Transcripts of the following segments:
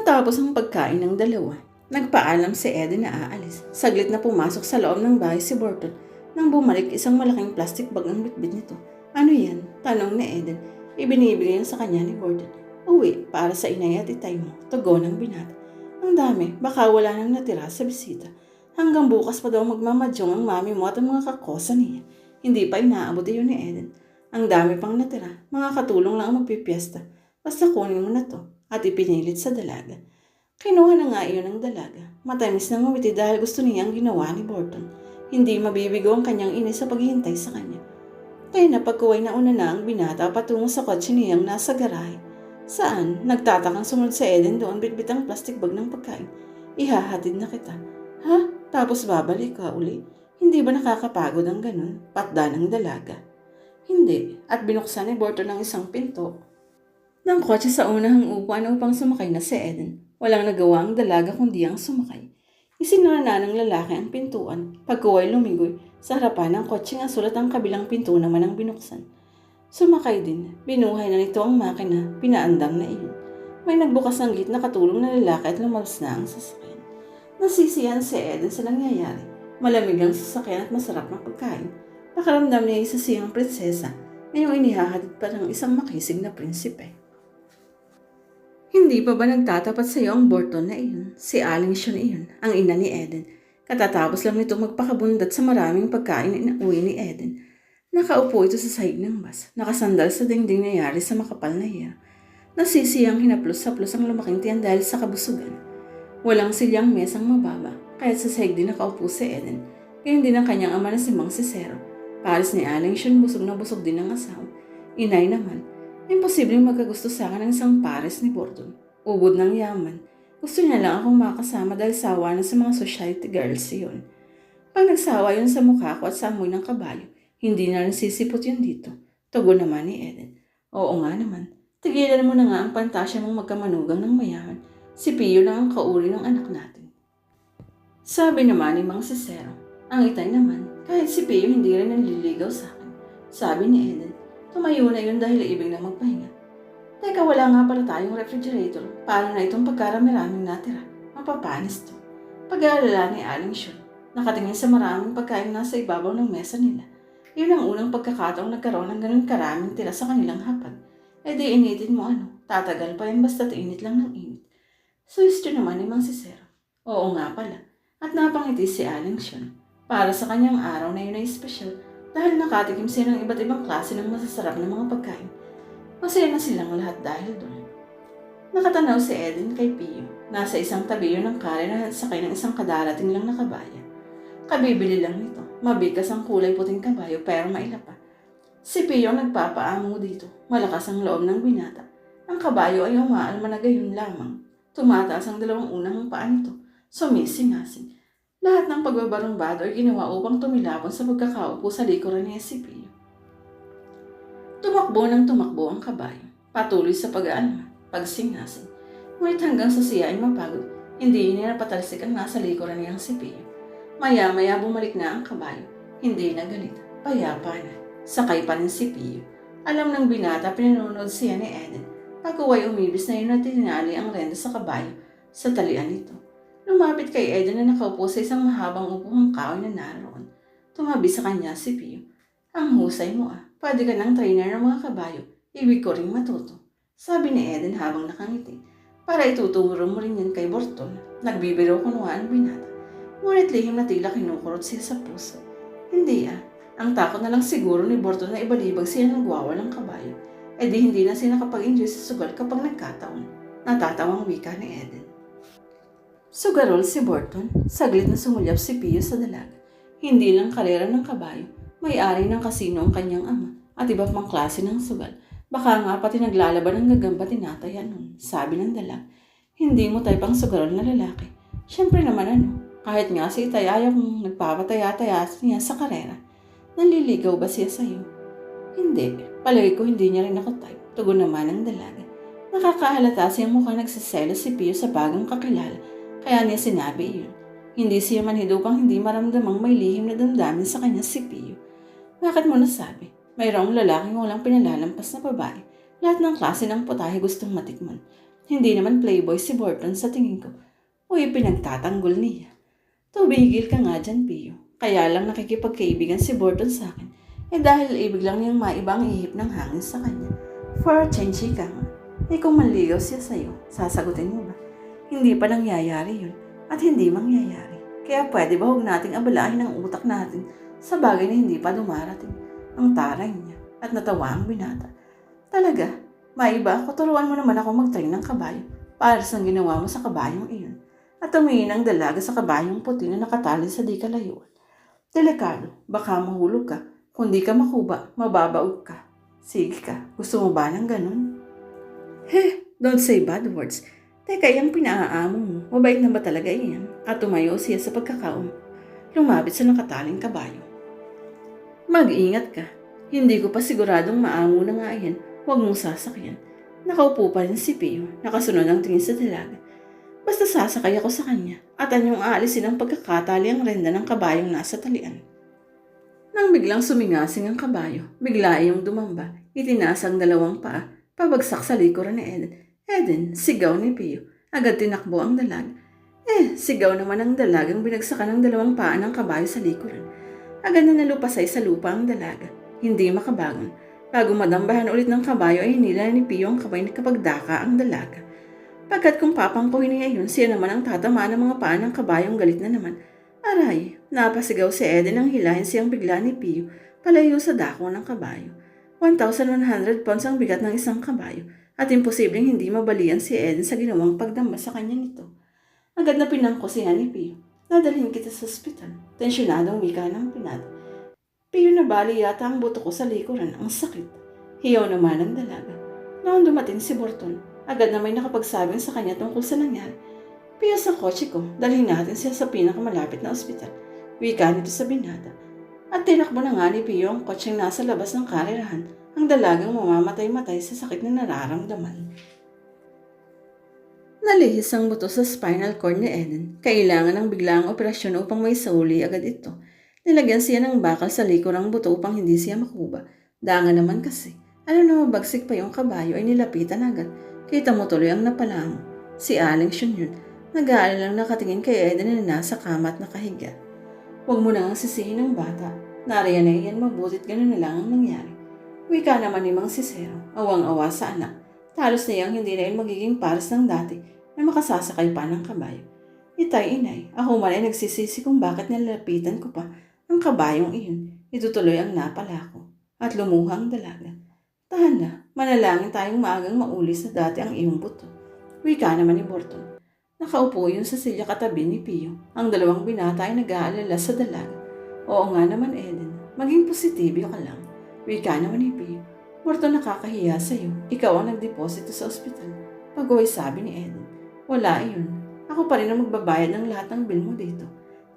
Matapos ang pagkain ng dalawa, nagpaalam si Eden na aalis. Saglit na pumasok sa loob ng bahay si Burton nang bumalik isang malaking plastic bag ang bitbit nito. Ano yan? Tanong ni Eden. Ibinibigay yun sa kanya ni Burton. Uwi, para sa inay at itay mo. Tugon ng binata. Ang dami, baka wala nang natira sa bisita. Hanggang bukas pa daw magmamadyong ang mami mo at ang mga kakosa niya. Hindi pa inaabot yun ni Eden. Ang dami pang natira, mga katulong lang ang magpipiesta. Basta kunin mo na to at ipinilit sa dalaga. Kinuha na nga iyon ng dalaga. Matamis na ngumiti dahil gusto niya ang ginawa ni Burton. Hindi mabibigo ang kanyang ina sa paghihintay sa kanya. Kaya napagkuway na una na ang binata patungo sa kotse niyang nasa garahe. Saan? Nagtatakang sumunod sa Eden doon bitbit ang plastic bag ng pagkain. Ihahatid na kita. Ha? Tapos babalik ka uli? Hindi ba nakakapagod ang ganun? Patda ng dalaga. Hindi. At binuksan ni Burton ang isang pinto. Ng kotse sa unahang upuan upang sumakay na si Eden. Walang nagawa ang dalaga kundi ang sumakay. Isinara na ng lalaki ang pintuan. Pagkuway lumigoy, sa harapan ng kotse nga sulat ang kabilang pinto naman ang binuksan. Sumakay din. Binuhay na nito ang makina. Pinaandang na iyon. May nagbukas ng gate na katulong na lalaki at lumabas na ang sasakyan. Nasisiyan si Eden sa nangyayari. Malamig ang sasakyan at masarap na pagkain. Pakaramdam niya isa siyang prinsesa ngayong inihahatid pa ng isang makisig na prinsipe. Hindi pa ba nagtatapat sa iyo ang Borton na iyon? Si Aling Sean iyon, ang ina ni Eden. Katatapos lang nito magpakabundat sa maraming pagkain na uwi ni Eden. Nakaupo ito sa sahig ng bus, nakasandal sa dingding na yari sa makapal na hiya. Nasisiyang hinaplos-saplos ang lumaking tiyan dahil sa kabusugan. Walang silyang mesang mababa, kaya sa sahig din nakaupo si Eden. Gayon din ang kanyang ama na si Mang Cicero. Paris ni Aling Sean busog na busog din ang asawa. Inay naman, Imposibleng magkagusto sa akin ng isang pares ni Bordon. Ubod ng yaman. Gusto niya lang akong makasama dahil sawa na sa mga society girls yun. Pag nagsawa yun sa mukha ko at sa amoy ng kabayo, hindi na rin sisipot yun dito. Tugon naman ni Eden. Oo nga naman. Tigilan mo na nga ang pantasya mong magkamanugang ng mayaman. Si Pio lang ang kauri ng anak natin. Sabi naman ni Mang Cicero, ang itay naman, kahit si Pio hindi rin nanliligaw sa akin. Sabi ni Eden, Tumayo na yun dahil ibig na magpahinga. Teka, wala nga pala tayong refrigerator. Paano na itong pagkarami-raming natira? Mapapanis to. Pag-aalala ni Aling Sean, nakatingin sa maraming pagkain nasa ibabaw ng mesa nila. Yun ang unang pagkakataong nagkaroon ng ganun karaming tira sa kanilang hapag. E di initin mo ano, tatagal pa yan basta't init lang ng init. Suwestyo naman ni Mang Cicero. Oo nga pala. At napangiti si Aling Sean. Para sa kanyang araw na yun ay special dahil nakatikim sila ng iba't ibang klase ng masasarap na mga pagkain. Masaya na silang lahat dahil doon. Nakatanaw si Eden kay Pio. Nasa isang tabi yun ng kare na sakay ng isang kadarating lang na kabayo. Kabibili lang nito. Mabigas ang kulay puting kabayo pero mailapa. Si Pio nagpapaamo dito. Malakas ang loob ng binata. Ang kabayo ay umaalma na gayon lamang. Tumataas ang dalawang unang paa nito. Sumisingasing. Lahat ng pagbabarumbado ay ginawa upang tumilapon sa pagkakaupo sa likuran ni Esipio. Tumakbo ng tumakbo ang kabayo, patuloy sa pag-aalma, pagsingasin. Ngunit hanggang sa siya ay mapagod, hindi niya napatalsik ang nasa likuran niyang si Pio. Maya-maya bumalik na ang kabayo, hindi na galit, payapa na. Sakay pa rin si Pio. Alam ng binata pinanonood siya ni Eden. Pagkuway umibis na yun at tinali ang renda sa kabayo sa talian nito. Lumapit kay Eden na nakaupo sa isang mahabang upuhang kahoy na naroon. Tumabi sa kanya si Pio. Ang husay mo ah. Pwede ka ng trainer ng mga kabayo. Ibig ko rin matuto. Sabi ni Eden habang nakangiti. Para ituturo mo rin yan kay Borton. Nagbibiro ko ang binata. Ngunit lihim na tila kinukurot siya sa puso. Hindi ah. Ang takot na lang siguro ni Borton na ibalibag siya ng gwawalang kabayo. E di hindi na siya nakapag-enjoy sa sugal kapag nagkataon. Natatawang wika ni Eden. Sugarol si Borton. Saglit na sumulyap si Pio sa dalaga. Hindi lang karera ng kabayo, may-ari ng kasino ang kanyang ama at iba pang klase ng sugal. Baka nga pati naglalaban ng gagamba tinataya nun, sabi ng dalag. Hindi mo tayo pang sugarol na lalaki. Siyempre naman ano, kahit nga si Itay ayaw kong nagpapataya-taya niya sa karera. Naliligaw ba siya sa'yo? Hindi. Palagi ko hindi niya rin ako type. Tugon naman ng dalaga. Nakakahalata siyang mukhang nagsiselos si Pio sa bagong kakilala kaya niya sinabi iyon. Hindi siya manhidupang hindi maramdamang may lihim na damdamin sa kanya si Pio. Bakit mo nasabi? Mayroong lalaking walang pinalalampas na babae. Lahat ng klase ng putahe gustong matikman. Hindi naman playboy si Borton sa tingin ko. O pinagtatanggol niya. Tumigil ka nga dyan, Pio. Kaya lang nakikipagkaibigan si Borton sa akin. Eh dahil ibig lang niyang maibang ihip ng hangin sa kanya. For a change ka nga. Eh kung manligaw siya sa'yo, sasagutin mo ba? Hindi pa nangyayari yun. At hindi mangyayari. Kaya pwede ba huwag nating abalahin ang utak natin sa bagay na hindi pa dumarating? Ang taray niya. At natawa ang binata. Talaga, maiba ako. Turuan mo naman ako mag-train ng kabayo para sa ginawa mo sa kabayong iyon. At tumingin ang dalaga sa kabayong puti na nakatali sa di kalayuan. Delikado, baka mahulog ka. Kung di ka makuba, mababaog ka. Sige ka, gusto mo ba ng ganun? Heh, don't say bad words. Teka, yung pinaaamo mo, mabait na ba talaga iyan? At tumayo siya sa pagkakaum. Lumapit sa nakataling kabayo. Mag-ingat ka. Hindi ko pa siguradong maamo na nga yan. Huwag mong sasakyan. Nakaupo pa rin si Pio, nakasunod ang tingin sa dalaga. Basta sasakay ako sa kanya at anyong aalisin ang pagkakatali ang renda ng kabayong nasa talian. Nang biglang sumingasing ang kabayo, bigla iyong dumamba, itinaas ang dalawang paa, pabagsak sa likuran ni Eden. Eden, sigaw ni Pio. Agad tinakbo ang dalag. Eh, sigaw naman ang dalagang binagsakan ng dalawang paa ng kabayo sa likuran. Agad na nalupasay sa lupa ang dalaga. Hindi makabangon. Bago madambahan ulit ng kabayo ay hinila ni Pio ang kamay na kapag ang dalaga. Pagkat kung papangkuhin niya yun, siya naman ang tatamaan ng mga paa ng kabayong galit na naman. Aray, napasigaw si Eden ang hilahin siyang bigla ni Pio palayo sa dako ng kabayo. 1,100 pounds ang bigat ng isang kabayo at imposibleng hindi mabalian si Eden sa ginawang pagdamba sa kanya nito. Agad na pinangkusihan ni Pio. Nadalhin kita sa ospital. Tensyonadong wika ng pinat. Pio nabali yata ang buto ko sa likuran. Ang sakit. Hiyaw naman ang dalaga. Noong dumating si Borton, agad na may nakapagsabi sa kanya tungkol sa nangyari. Pio sa kotse ko, dalhin natin siya sa pinakamalapit na ospital. Wika nito sa binata. At tinakbo na nga ni Pio ang kotseng nasa labas ng karirahan, ang dalagang mamamatay-matay sa sakit na nararamdaman. Nalihis ang buto sa spinal cord ni Eden. Kailangan ng biglaang operasyon upang may sauli agad ito. Nilagyan siya ng bakal sa likod ng buto upang hindi siya makuba. Danga naman kasi. Ano na mabagsik pa yung kabayo ay nilapitan agad. Kita mo tuloy ang napalamo. Si Aling Shun yun. Nag-aalang nakatingin kay Eden na nasa kama at nakahiga. Huwag mo nang sisihin ng bata. Nariyan na iyan mabutit ganun na lang ang nangyari. Wika naman ni Mang Sisero, awang-awa sa anak. Talos na hindi na yun magiging pares ng dati na makasasakay pa ng kabayo. Itay inay, ako man ay nagsisisi kung bakit nilalapitan ko pa ang kabayong iyon. Itutuloy ang napala ko. At lumuha ang dalaga. Tahan na, manalangin tayong maagang mauli sa dati ang iyong buto. Wika naman ni Borton. Nakaupo yun sa silya katabi ni Pio. Ang dalawang binata ay nag-aalala sa dalaga. Oo nga naman, Eden. Maging positibo ka lang. Wika naman ni Pio. Borton nakakahiya sa'yo. Ikaw ang nagdeposito sa ospital. Pag-uwi sabi ni Eden. Wala iyon. Ako pa rin ang magbabayad ng lahat ng bill mo dito.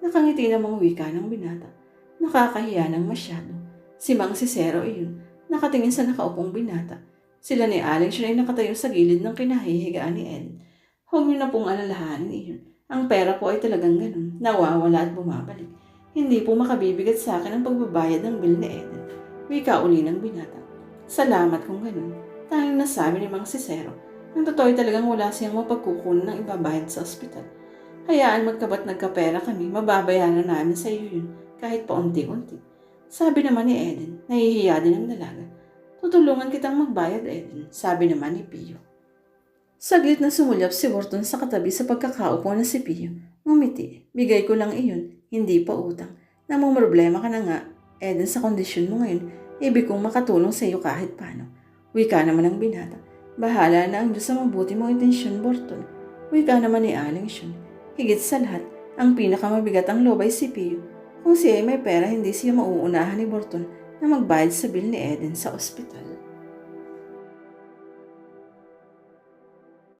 Nakangiti namang wika ng binata. Nakakahiya ng masyado. Si Mang Sisero iyon. Nakatingin sa nakaupong binata. Sila ni Aling siya ay nakatayo sa gilid ng kinahihigaan ni Eden. Huwag niyo na pong alalahanin iyon. Ang pera po ay talagang ganun. Nawawala at bumabalik. Hindi po makabibigat sa akin ang pagbabayad ng bill ni Eden. Wika uli ng binata. Salamat kung ganun. Tanging nasabi ni Mang Sisero, ang totoo ay talagang wala siyang mapagkukunan ng ibabayad sa ospital. Hayaan magkabat nagkapera kami, mababayaran namin sa iyo yun, kahit paunti-unti. Sabi naman ni Eden, nahihiya din ang dalaga. Tutulungan kitang magbayad, Eden, sabi naman ni Pio. Saglit na sumulyap si Wharton sa katabi sa pagkakaupo na si Pio. Ngumiti, bigay ko lang iyon, hindi pa utang. Namang problema ka na nga, Eden, sa kondisyon mo ngayon, ibig kong makatulong sa iyo kahit paano. Wika naman ang binata. Bahala na ang Diyos sa mabuti mong intensyon, Borton. Wika naman ni Aling Shun. Higit sa lahat, ang pinakamabigat ang loob ay si Pio. Kung siya ay may pera, hindi siya mauunahan ni Borton na magbayad sa bill ni Eden sa ospital.